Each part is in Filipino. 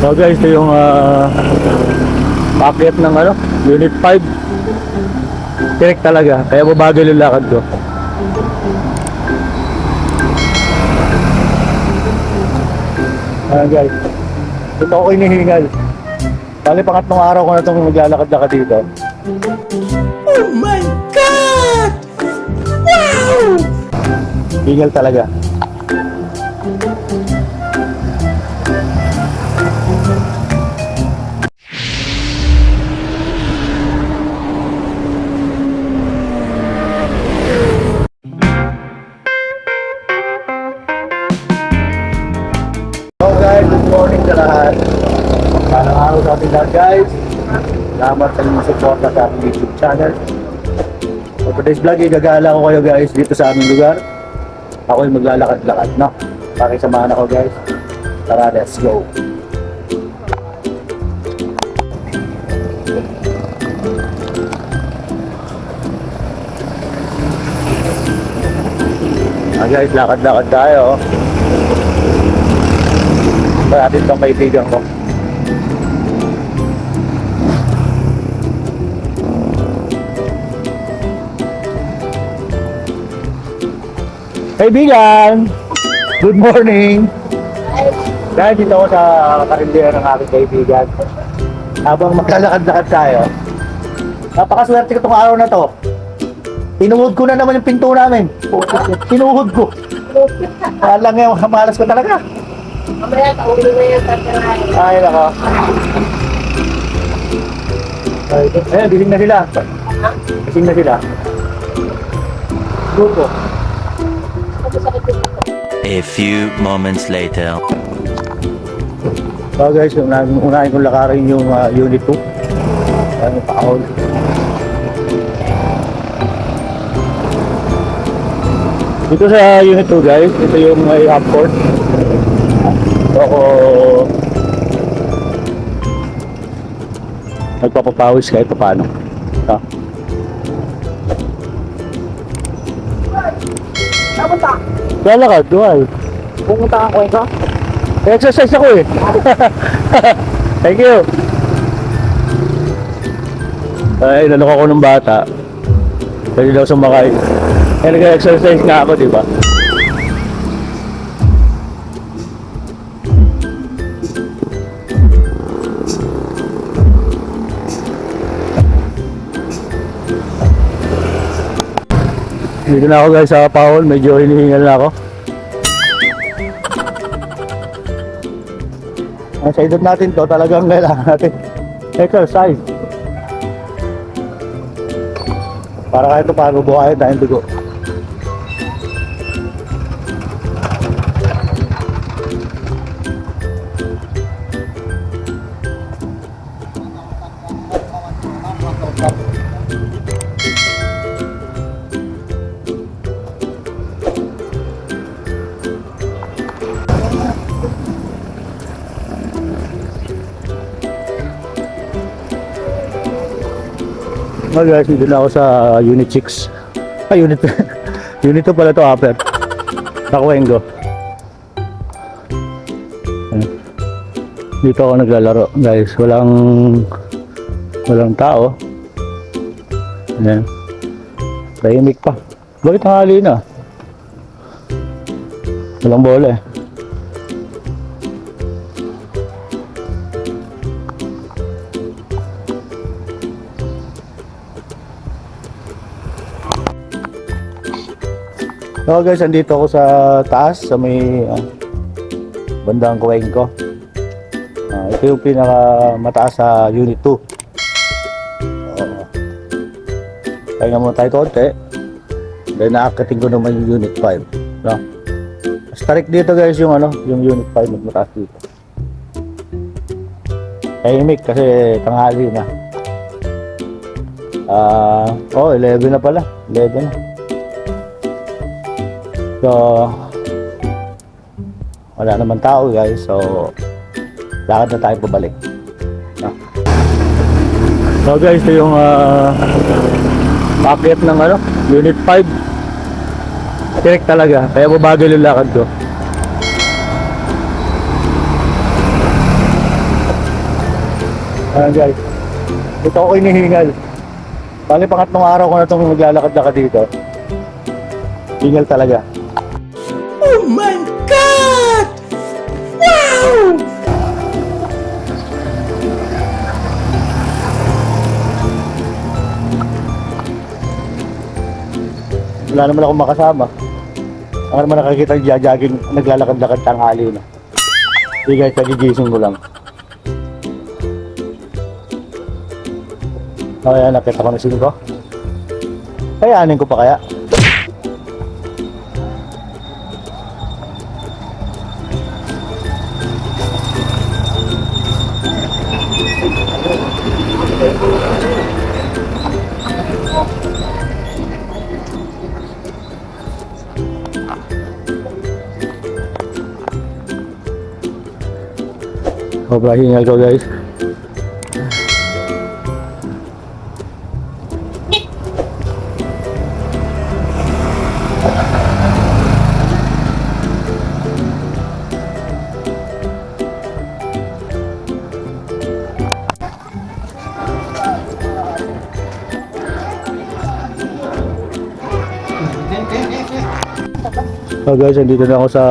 So guys, ito yung uh, packet ng ano, Unit 5. Direct talaga, kaya mabagal yung lakad ko. Ayan guys, ito ako hinihingal. Bali pangatlong araw ko na itong maglalakad-lakad dito. Oh my God! Wow! Hingal talaga. Lahat. Parang araw sa ating lahat guys. Salamat sa inyong suporta sa ating YouTube channel. For today's vlog, igagala ko kayo guys dito sa aming lugar. Ako yung maglalakad-lakad, no? Pakisamahan ako guys. Tara, let's go. Ah guys, lakad-lakad tayo. Natin itong kaibigan ko. Kaibigan! Good morning! Dahil dito ako sa karindera ng aking kaibigan. Habang maglalakad-lakad tayo, napakaswerte ko itong araw na to. Pinuhod ko na naman yung pinto namin. Pinuhod ko. Alang nga, malas ko talaga. Mamaya, paulo na yan sa tirahan. Ay, nako. Ay, Ayan, gising na sila. Gising na sila. Good po. A few moments later. So guys, unahin, unahin kong lakarin yung uh, unit 2. Ano pa ako. Dito sa unit 2 guys, ito yung may half court. Ako nagpapapawis kahit pa paano. Ha? Kamusta? Lalakad, dual. Pumunta ka ko ikaw? Exercise ako eh. Thank you. Ay, naloko ko ng bata. Pwede daw sumakay. Eh, nag-exercise nga ako, di ba? Dito na ako guys sa Paul, medyo hinihingal na ako. Ang sa edad natin to, talagang kailangan natin exercise. Para kahit pa paano buhayin tayong dugo. Guys, dito na ako sa Unit 6. Ay, Unit Unit 2 pala to, Upper. Nakwengo. Ayan. Dito ako naglalaro, guys. Walang walang tao. Ayan. Tahimik pa. Bakit tanghali na? Walang bola eh. So guys, andito ako sa taas sa may ah, bandang kuwain ko. Ah, ito yung pinaka mataas sa unit 2. Oo. Kaya muna tayo konti. Then naakating ko naman yung unit 5. No? Strict dito guys yung ano, yung unit 5 mas mataas dito. Tahimik kasi tanghali na. Ah, oh, 11 na pala. 11 na. So, wala naman tao guys. So, lakad na tayo pabalik. No? So guys, ito yung uh, packet ng ano, Unit 5. Direct talaga. Kaya mabagal yung lakad ko. Ayan guys. Ito ako inihingal. Bali pangatlong araw ko na itong naglalakad-lakad dito. Hingal talaga. My god! Wow! Wala naman akong makasama. Ako naman nakakita yung jajaging naglalakad-lakad tanghali na. Hindi guys, nagigising ko lang. Kaya nakita ko na sino ko. Kayanin ko pa kaya? Sobra hingal guys. So guys, andito na ako sa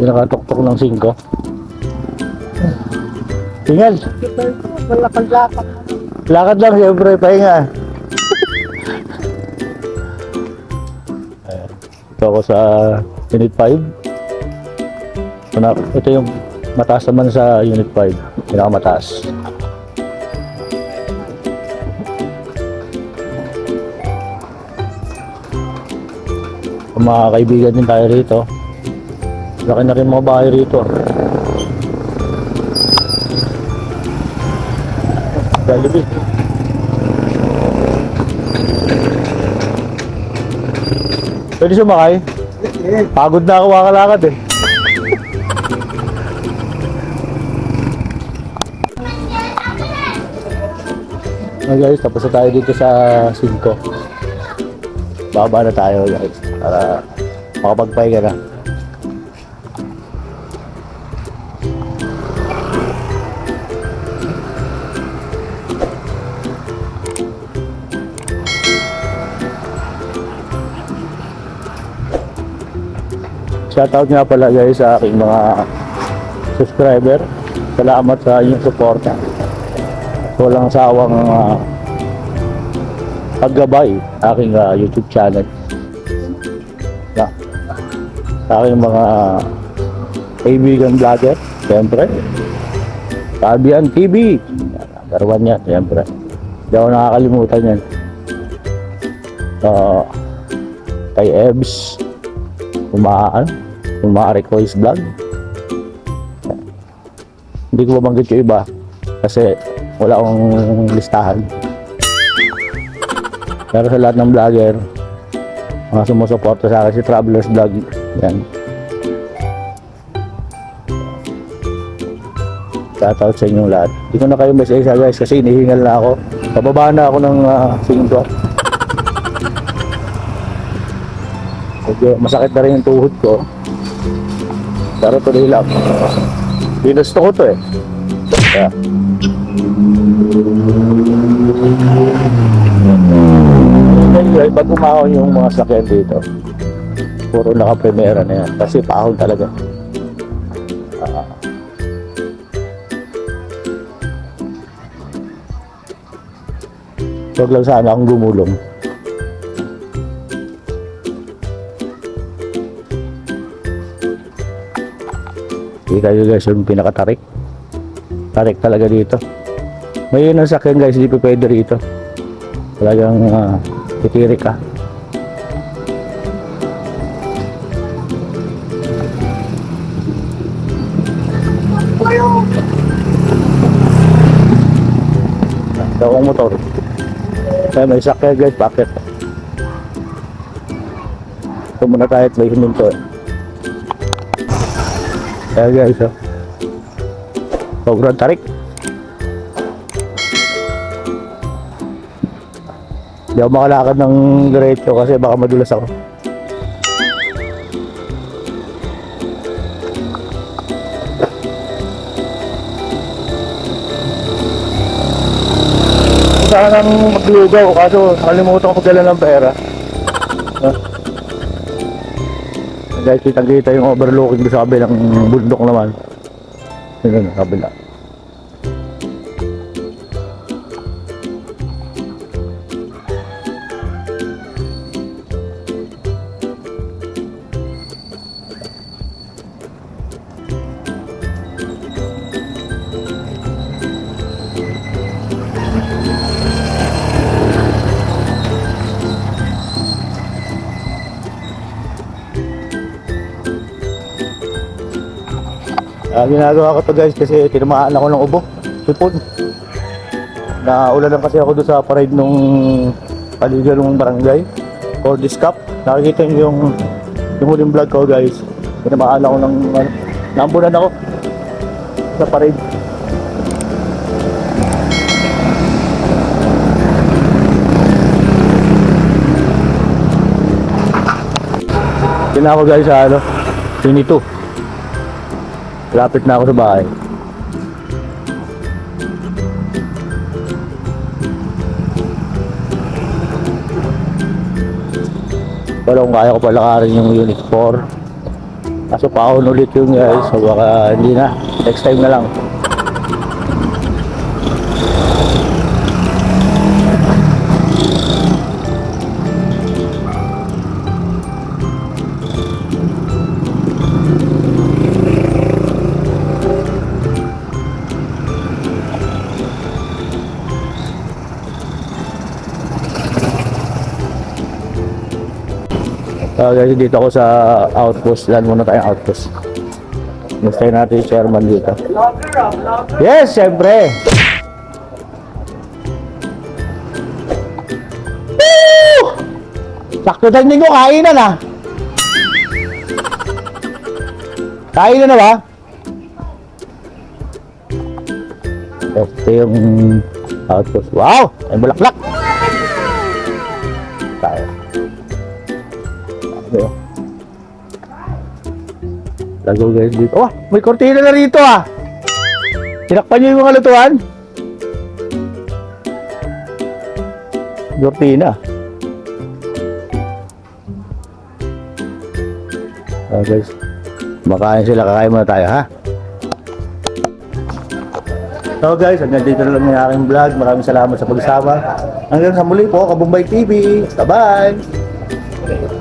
pinakatuktok ng 5. Tingnan. Malakad-lakad. Lakad lang siyempre, pahinga. Ito ako sa Unit 5. Ito, yung mataas naman sa Unit 5. Pinakamataas. Mga kaibigan din tayo rito. Laki na rin mga bahay rito. Jollibee. Pwede sumakay? Pagod na ako kakalakad eh. Okay guys, tapos na tayo dito sa 5. Baba na tayo guys. Para makapagpahinga na. Shoutout nga pala guys sa aking mga subscriber. Salamat sa inyong suporta. Walang sawang uh, paggabay aking ah, YouTube channel. Yeah. Sa aking mga kaibigan vlogger, siyempre. Fabian TV. One yan, siyempre. Hindi ako nakakalimutan yan. Uh, kay Ebs, umaan, umaari ko is vlog. Hindi ko mabanggit yung iba kasi wala akong listahan. Pero sa lahat ng vlogger, mga sumusuporta sa akin si Travelers Vlog, yan. Shoutout sa inyong lahat. Hindi ko na kayo isa guys kasi inihingal na ako. Pababa na ako ng uh, 5. Medyo masakit na rin yung tuhod ko. Pero tuloy lang. Ginusto ko to eh. Kaya. Anyway, pag umahon yung mga sakyan dito, puro naka-primera na yan. Kasi pahon talaga. Huwag lang sana akong gumulong. Kayo guys yung pinakatarik. Tarik talaga dito. May yun ang sakyan guys, hindi pwede rito. Talagang uh, titirik ka. Ito akong motor. Kaya may sakyan guys, bakit? Ito muna tayo at may huminto eh. Kaya guys, oh. Sobrang tarik. Hindi ako makalakad ng diretso kasi baka madulas ako. sanang maglugaw, kaso nakalimutan ko magdala ng pera. Ah. Guys, kitang-kita yung overlooking sa kabilang bundok naman. Yun, kabila. Ah, ginagawa ko to guys kasi tinamaan ako ng ubo. Sipon. Naulanan kasi ako doon sa parade nung paligan ng barangay or this cup. Nakikita niyo yung yung huling vlog ko guys. Tinamaan ako ng ano, naambunan ako sa parade. Ako guys sa ano, 22. Lapit na ako sa bahay. Pero kung kaya ko palakarin yung Unit 4. Kaso paon ulit yung guys, so baka hindi na. Next time na lang. Uh, dito ako sa outpost. Lan muna tayong outpost. Nastay natin yung chairman dito. Yes, syempre! Woo! Sakto timing ko, kainan ah! Kainan na ba? Ito yung outpost. Wow! Ay bulaklak! Tayo. Yun? Lago guys dito. Oh, may kortina na rito ah. Tinakpan niyo yung mga lutuan. Kortina. Ah guys. Makain sila, kakain muna tayo ha. So guys, hanggang dito na lang yung aking vlog. Maraming salamat sa pagsama. Hanggang sa muli po, Kabumbay TV. Bye-bye!